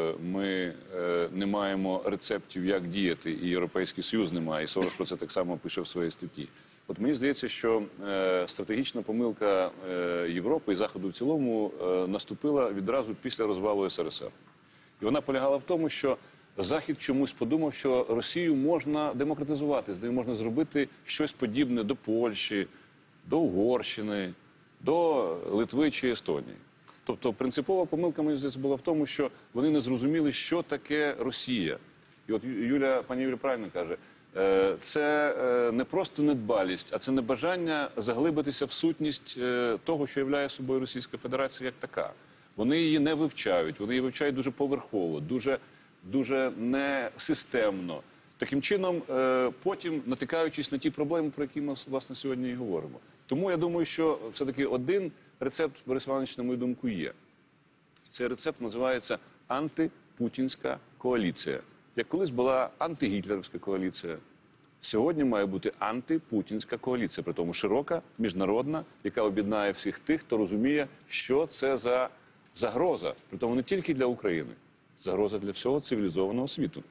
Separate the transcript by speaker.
Speaker 1: е, ми е, не маємо рецептів, як діяти, і Європейський Союз не має, і Сорос про це так само пише в своїй статті. От мені здається, що е, стратегічна помилка Європи і Заходу в цілому наступила відразу після розвалу СРСР. І вона полягала в тому, що Захід чомусь подумав, що Росію можна демократизувати, з нею можна зробити щось подібне до Польщі, до Угорщини, до Литви чи Естонії. Тобто принципова помилка мені здається була в тому, що вони не зрозуміли, що таке Росія. І от Юля, пані Юля правильно каже, е, це е, не просто недбалість, а це не бажання заглибитися в сутність е, того, що являє собою Російська Федерація як така. Вони її не вивчають, вони її вивчають дуже поверхово, дуже, дуже несистемно. Таким чином, е, потім натикаючись на ті проблеми, про які ми власне сьогодні і говоримо. Тому я думаю, що все-таки один рецепт Борис Іванович, на мою думку, є. Цей рецепт називається антипутінська коаліція. Як колись була антигітлерівська коаліція, сьогодні має бути антипутінська коаліція, при тому широка, міжнародна, яка об'єднає всіх тих, хто розуміє, що це за загроза, при тому не тільки для України, загроза для всього цивілізованого світу.